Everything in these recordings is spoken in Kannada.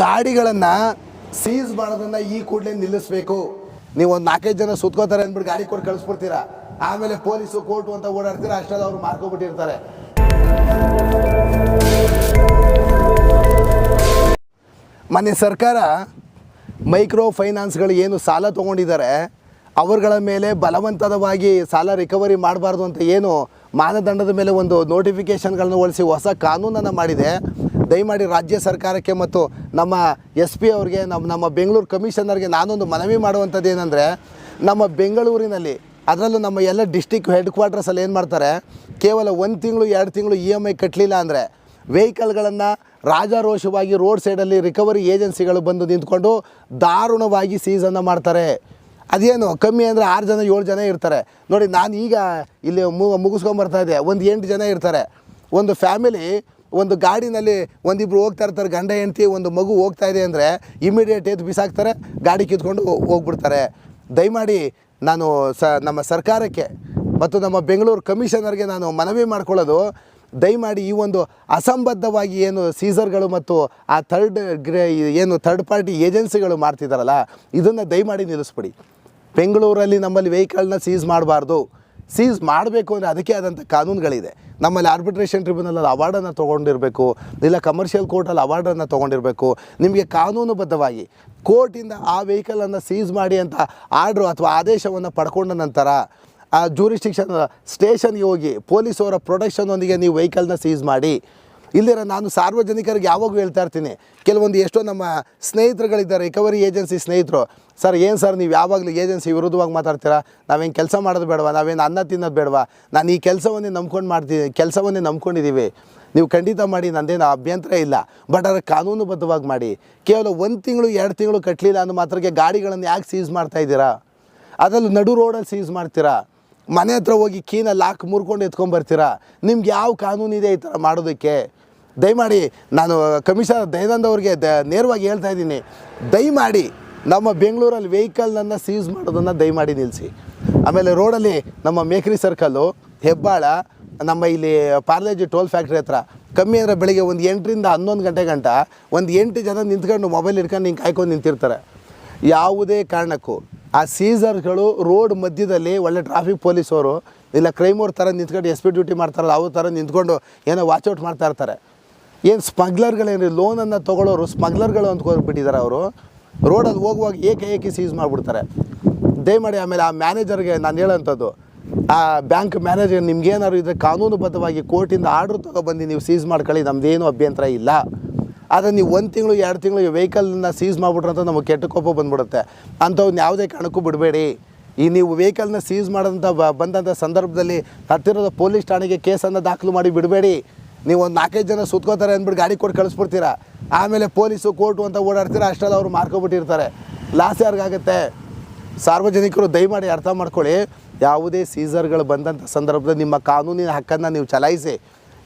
ಗಾಡಿಗಳನ್ನು ಸೀಸ್ ಮಾಡೋದನ್ನು ಈ ಕೂಡಲೇ ನಿಲ್ಲಿಸಬೇಕು. ನೀವು ಒಂದು ನಾಲ್ಕೈದು ಜನ ಸುತ್ಕೋತಾರೆ ಅಂದ್ಬಿಟ್ಟು ಗಾಡಿ ಕೊಟ್ಟು ಕಳಿಸ್ಬಿಡ್ತೀರಾ? ಆಮೇಲೆ ಪೊಲೀಸು, ಕೋರ್ಟು ಅಂತ ಓಡಾಡ್ತೀರಾ? ಅಷ್ಟರಲ್ಲಿ ಅವ್ರು ಮಾರ್ಕೊಬಿಟ್ಟಿರ್ತಾರೆ. ಮೊನ್ನೆ ಸರ್ಕಾರ ಮೈಕ್ರೋ ಫೈನಾನ್ಸ್ಗಳು ಏನು ಸಾಲ ತೊಗೊಂಡಿದ್ದಾರೆ, ಅವರುಗಳ ಮೇಲೆ ಬಲವಂತದವಾಗಿ ಸಾಲ ರಿಕವರಿ ಮಾಡಬಾರ್ದು ಅಂತ ಏನು ಮಾನದಂಡದ ಮೇಲೆ ಒಂದು ನೋಟಿಫಿಕೇಷನ್ಗಳನ್ನು ಹೊಲಿಸಿ ಹೊಸ ಕಾನೂನನ್ನು ಮಾಡಿದೆ. ದಯಮಾಡಿ ರಾಜ್ಯ ಸರ್ಕಾರಕ್ಕೆ ಮತ್ತು ನಮ್ಮ ಎಸ್ ಪಿ ಅವ್ರಿಗೆ, ನಮ್ಮ ನಮ್ಮ ಬೆಂಗಳೂರು ಕಮಿಷನರ್ಗೆ ನಾನೊಂದು ಮನವಿ ಮಾಡುವಂಥದ್ದು ಏನಂದರೆ, ನಮ್ಮ ಬೆಂಗಳೂರಿನಲ್ಲಿ, ಅದರಲ್ಲೂ ನಮ್ಮ ಎಲ್ಲ ಡಿಸ್ಟಿಕ್ ಹೆಡ್ ಕ್ವಾರ್ಟರ್ಸಲ್ಲಿ ಏನು ಮಾಡ್ತಾರೆ, ಕೇವಲ ಒಂದು ತಿಂಗಳು, ಎರಡು ತಿಂಗಳು ಇ ಎಂ ಐ ಕಟ್ಟಲಿಲ್ಲ ಅಂದರೆ ವೆಹಿಕಲ್ಗಳನ್ನು ರಾಜಾರೋಷವಾಗಿ ರೋಡ್ ಸೈಡಲ್ಲಿ ರಿಕವರಿ ಏಜೆನ್ಸಿಗಳು ಬಂದು ನಿಂತ್ಕೊಂಡು ದಾರುಣವಾಗಿ ಸೀಸನ್ನು ಮಾಡ್ತಾರೆ. ಅದೇನು ಕಮ್ಮಿ ಅಂದರೆ ಆರು ಜನ, ಏಳು ಜನ ಇರ್ತಾರೆ. ನೋಡಿ ನಾನು ಈಗ ಇಲ್ಲಿ ಮುಗಿಸ್ಕೊಂಬರ್ತಾ ಇದ್ದೆ. ಒಂದು ಎಂಟು ಜನ ಇರ್ತಾರೆ. ಒಂದು ಫ್ಯಾಮಿಲಿ ಒಂದು ಗಾಡಿನಲ್ಲಿ ಒಂದಿಬ್ರು ಹೋಗ್ತಾ ಇರ್ತಾರೆ, ಗಂಡ ಹೆಂಡತಿ, ಒಂದು ಮಗು ಹೋಗ್ತಾ ಇದೆ ಅಂದರೆ ಇಮಿಡಿಯೇಟ್ ಎದ್ದು ಬಿಸಾಕ್ತಾರೆ, ಗಾಡಿ ಕಿತ್ಕೊಂಡು ಹೋಗ್ಬಿಡ್ತಾರೆ. ದಯಮಾಡಿ ನಾನು ಸ, ನಮ್ಮ ಸರ್ಕಾರಕ್ಕೆ ಮತ್ತು ನಮ್ಮ ಬೆಂಗಳೂರು ಕಮಿಷನರ್ಗೆ ನಾನು ಮನವಿ ಮಾಡ್ಕೊಳ್ಳೋದು, ದಯಮಾಡಿ ಈ ಒಂದು ಅಸಂಬದ್ಧವಾಗಿ ಏನು ಸೀಸರ್ಗಳು ಮತ್ತು ಆ ಥರ್ಡ್ ಗ್ರೇ, ಏನು ಥರ್ಡ್ ಪಾರ್ಟಿ ಏಜೆನ್ಸಿಗಳು ಮಾಡ್ತಿದ್ದಾರಲ್ಲ ಇದನ್ನು ದಯಮಾಡಿ ನಿಲ್ಲಿಸ್ಬಿಡಿ. ಬೆಂಗಳೂರಲ್ಲಿ ನಮ್ಮಲ್ಲಿ ವೆಹಿಕಲ್ನ ಸೀಸ್ ಮಾಡಬಾರ್ದು. ಸೀಸ್ ಮಾಡಬೇಕು ಅಂದರೆ ಅದಕ್ಕೆ ಆದಂಥ ಕಾನೂನುಗಳಿದೆ. ನಮ್ಮಲ್ಲಿ ಆರ್ಬಿಟ್ರೇಷನ್ ಟ್ರಿಬ್ಯುನಲಲ್ಲಿ ಅವಾರ್ಡನ್ನು ತೊಗೊಂಡಿರಬೇಕು. ಇಲ್ಲ ಕಮರ್ಷಿಯಲ್ ಕೋರ್ಟಲ್ಲಿ ಅವಾರ್ಡನ್ನು ತೊಗೊಂಡಿರಬೇಕು. ನಿಮಗೆ ಕಾನೂನುಬದ್ಧವಾಗಿ ಕೋರ್ಟಿಂದ ಆ ವೆಹಿಕಲನ್ನು ಸೀಸ್ ಮಾಡಿ ಅಂತ ಆರ್ಡ್ರು ಅಥವಾ ಆದೇಶವನ್ನು ಪಡ್ಕೊಂಡ ನಂತರ, ಆ ಜೂರಿಸ್ಟಿಕ್ಷನ್ ಸ್ಟೇಷನ್ಗೆ ಹೋಗಿ ಪೊಲೀಸವರ ಪ್ರೊಟೆಕ್ಷನ್ನೊಂದಿಗೆ ನೀವು ವೆಹಿಕಲ್ನ ಸೀಸ್ ಮಾಡಿ ಇಲ್ಲಿರ ನಾನು ಸಾರ್ವಜನಿಕರಿಗೆ ಯಾವಾಗೂ ಹೇಳ್ತಾ ಇರ್ತೀನಿ, ಕೆಲವೊಂದು ಎಷ್ಟೋ ನಮ್ಮ ಸ್ನೇಹಿತರುಗಳಿದ್ದಾರೆ ರಿಕವರಿ ಏಜೆನ್ಸಿ ಸ್ನೇಹಿತರು. ಸರ್ ಏನು ಸರ್ ನೀವು ಯಾವಾಗಲೂ ಏಜೆನ್ಸಿ ವಿರುದ್ಧವಾಗಿ ಮಾತಾಡ್ತೀರಾ? ನಾವೇನು ಕೆಲಸ ಮಾಡೋದು ಬೇಡವಾ? ನಾವೇನು ಅನ್ನ ತಿನ್ನೋದು ಬೇಡವಾ? ನಾನು ಈ ಕೆಲಸವನ್ನೇ ನಂಬ್ಕೊಂಡು ಮಾಡ್ತೀನಿ ಕೆಲಸವನ್ನೇ ನಂಬ್ಕೊಂಡಿದ್ದೀವಿ ನೀವು ಖಂಡಿತ ಮಾಡಿ, ನಂದೇನು ಅಭ್ಯಂತರ ಇಲ್ಲ. ಬಟ್ ಅದರ ಕಾನೂನುಬದ್ಧವಾಗಿ ಮಾಡಿ. ಕೇವಲ ಒಂದು ತಿಂಗಳು, ಎರಡು ತಿಂಗಳು ಕಟ್ಟಲಿಲ್ಲ ಅನ್ನೋ ಮಾತ್ರಕ್ಕೆ ಗಾಡಿಗಳನ್ನು ಯಾಕೆ ಸೀಸ್ ಮಾಡ್ತಾ ಇದ್ದೀರಾ? ಅದರಲ್ಲೂ ನಡು ರೋಡಲ್ಲಿ ಸೀಸ್ ಮಾಡ್ತೀರಾ? ಮನೆ ಹತ್ರ ಹೋಗಿ ಕೀನ ಲಾಕ್ ಮುರ್ಕೊಂಡು ಎತ್ಕೊಂಬರ್ತೀರಾ ನಿಮ್ಗೆ ಯಾವ ಕಾನೂನಿದೆ ಈ ಥರ ಮಾಡೋದಕ್ಕೆ? ದಯಮಾಡಿ ನಾನು ಕಮಿಷನರ್ ದಯಾನಂದ್ ಅವ್ರಿಗೆ ದ ನೇರವಾಗಿ ಹೇಳ್ತಾ ಇದ್ದೀನಿ. ದಯಮಾಡಿ ನಮ್ಮ ಬೆಂಗಳೂರಲ್ಲಿ ವೆಹಿಕಲ್ನನ್ನು ಸೀಸ್ ಮಾಡೋದನ್ನು ದಯಮಾಡಿ ನಿಲ್ಲಿಸಿ. ಆಮೇಲೆ ರೋಡಲ್ಲಿ ನಮ್ಮ ಮೇಕ್ರಿ ಸರ್ಕಲ್ಲು, ಹೆಬ್ಬಾಳ, ನಮ್ಮ ಇಲ್ಲಿ ಪಾರ್ಲೇಜಿ ಟೋಲ್ ಫ್ಯಾಕ್ಟ್ರಿ ಹತ್ರ ಕಮ್ಮಿ ಅಂದರೆ ಬೆಳಿಗ್ಗೆ ಒಂದು ಎಂಟರಿಂದ ಹನ್ನೊಂದು ಗಂಟೆ ಗಂಟ ಒಂದು ಎಂಟು ಜನ ನಿಂತ್ಕೊಂಡು ಮೊಬೈಲ್ ಹಿಡ್ಕೊಂಡು ಹಿಂಗೆ ಕಾಯ್ಕೊಂಡು ನಿಂತಿರ್ತಾರೆ. ಯಾವುದೇ ಕಾರಣಕ್ಕೂ. ಆ ಸೀಸರ್ಗಳು ರೋಡ್ ಮಧ್ಯದಲ್ಲಿ ಒಳ್ಳೆ ಟ್ರಾಫಿಕ್ ಪೊಲೀಸವರು ಇಲ್ಲ ಕ್ರೈಮ್ ಅವ್ರ ಥರ ನಿಂತ್ಕೊಂಡು ಎಸ್ ಪಿ ಡ್ಯೂಟಿ ಮಾಡ್ತಾರಲ್ಲ, ಅವ್ರ ಥರ ನಿಂತ್ಕೊಂಡು ಏನೋ ವಾಚೌಟ್ ಮಾಡ್ತಾ ಇರ್ತಾರೆ. ಏನು ಸ್ಮಗ್ಲರ್ಗಳೇನು ಲೋನನ್ನು ತೊಗೊಳೋರು ಸ್ಮಗ್ಲರ್ಗಳು ಅಂದ್ಕೊಂಡ್ಬಿಟ್ಟಿದ್ದಾರೆ ಅವರು. ರೋಡಲ್ಲಿ ಹೋಗುವಾಗ ಏಕೆ ಏಕೆ ಸೀಸ್ ಮಾಡಿಬಿಡ್ತಾರೆ. ದಯಮಾಡಿ ಆಮೇಲೆ ಆ ಮ್ಯಾನೇಜರ್ಗೆ ನಾನು ಹೇಳೋಂಥದ್ದು, ಆ ಬ್ಯಾಂಕ್ ಮ್ಯಾನೇಜರ್ ನಿಮ್ಗೇನಾದ್ರು ಇದ್ರೆ ಕಾನೂನುಬದ್ಧವಾಗಿ ಕೋರ್ಟಿಂದ ಆರ್ಡ್ರ್ ತೊಗೊಬಂದು ನೀವು ಸೀಸ್ ಮಾಡ್ಕೊಳ್ಳಿ ನಮ್ಮದೇನು ಅಭ್ಯಂತರ ಇಲ್ಲ. ಆದರೆ ನೀವು ಒಂದು ತಿಂಗಳು, ಎರಡು ತಿಂಗಳು ವೆಹಿಕಲ್ನ ಸೀಸ್ ಮಾಡಿಬಿಟ್ರೆ ಅಂತ ನಮಗೆ ಕೆಟ್ಟ ಕೋಪ ಬಂದ್ಬಿಡುತ್ತೆ. ಅಂಥವ್ನ ಯಾವುದೇ ಕಾರಣಕ್ಕೂ ಬಿಡಬೇಡಿ. ಈ ನೀವು ವೆಹಿಕಲ್ನ ಸೀಸ್ ಮಾಡೋಂಥ ಬಂದಂಥ ಸಂದರ್ಭದಲ್ಲಿ ಹತ್ತಿರದ ಪೊಲೀಸ್ ಠಾಣೆಗೆ ಕೇಸನ್ನು ದಾಖಲು ಮಾಡಿ ಬಿಡಬೇಡಿ. ನೀವು ಒಂದು ನಾಲ್ಕೈದು ಜನ ಸುತ್ಕೋತಾರೆ ಅಂದ್ಬಿಟ್ಟು ಗಾಡಿ ಕೊಟ್ಟು ಕಳಿಸ್ಬಿಡ್ತೀರಾ? ಆಮೇಲೆ ಪೊಲೀಸು, ಕೋರ್ಟು ಅಂತ ಓಡಾಡ್ತೀರಾ? ಅಷ್ಟರಲ್ಲಿ ಅವರು ಮಾರ್ಕೊಬಿಟ್ಟಿರ್ತಾರೆ. ಲಾಸ್ ಯಾರಿಗಾಗುತ್ತೆ? ಸಾರ್ವಜನಿಕರು ದಯಮಾಡಿ ಅರ್ಥ ಮಾಡ್ಕೊಳ್ಳಿ. ಯಾವುದೇ ಸೀಸರ್ಗಳು ಬಂದಂಥ ಸಂದರ್ಭದಲ್ಲಿ ನಿಮ್ಮ ಕಾನೂನಿನ ಹಕ್ಕನ್ನು ನೀವು ಚಲಾಯಿಸಿ.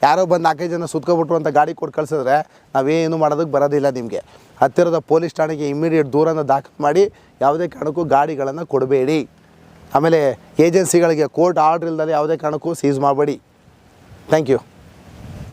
ಯಾರೋ ಬಂದು ನಾಲ್ಕೈದು ಜನ ಸುತ್ಕೊಬಿಟ್ರು ಅಂತ ಗಾಡಿ ಕೊಟ್ಟು ಕಳಿಸಿದ್ರೆ ನಾವೇನು ಮಾಡೋದಕ್ಕೆ ಬರೋದಿಲ್ಲ ನಿಮಗೆ. ಹತ್ತಿರದ ಪೊಲೀಸ್ ಠಾಣೆಗೆ ಇಮಿಡಿಯೇಟ್ ದೂರನ್ನು ದಾಖಲು ಮಾಡಿ ಯಾವುದೇ ಕಾರಣಕ್ಕೂ ಗಾಡಿಗಳನ್ನು ಕೊಡಬೇಡಿ. ಆಮೇಲೆ ಏಜೆನ್ಸಿಗಳಿಗೆ ಕೋರ್ಟ್ ಆರ್ಡ್ರ್ ಇಲ್ದಲ್ಲಿ ಯಾವುದೇ ಕಾರಣಕ್ಕೂ ಸೀಸ್ ಮಾಡಬೇಡಿ. Thank you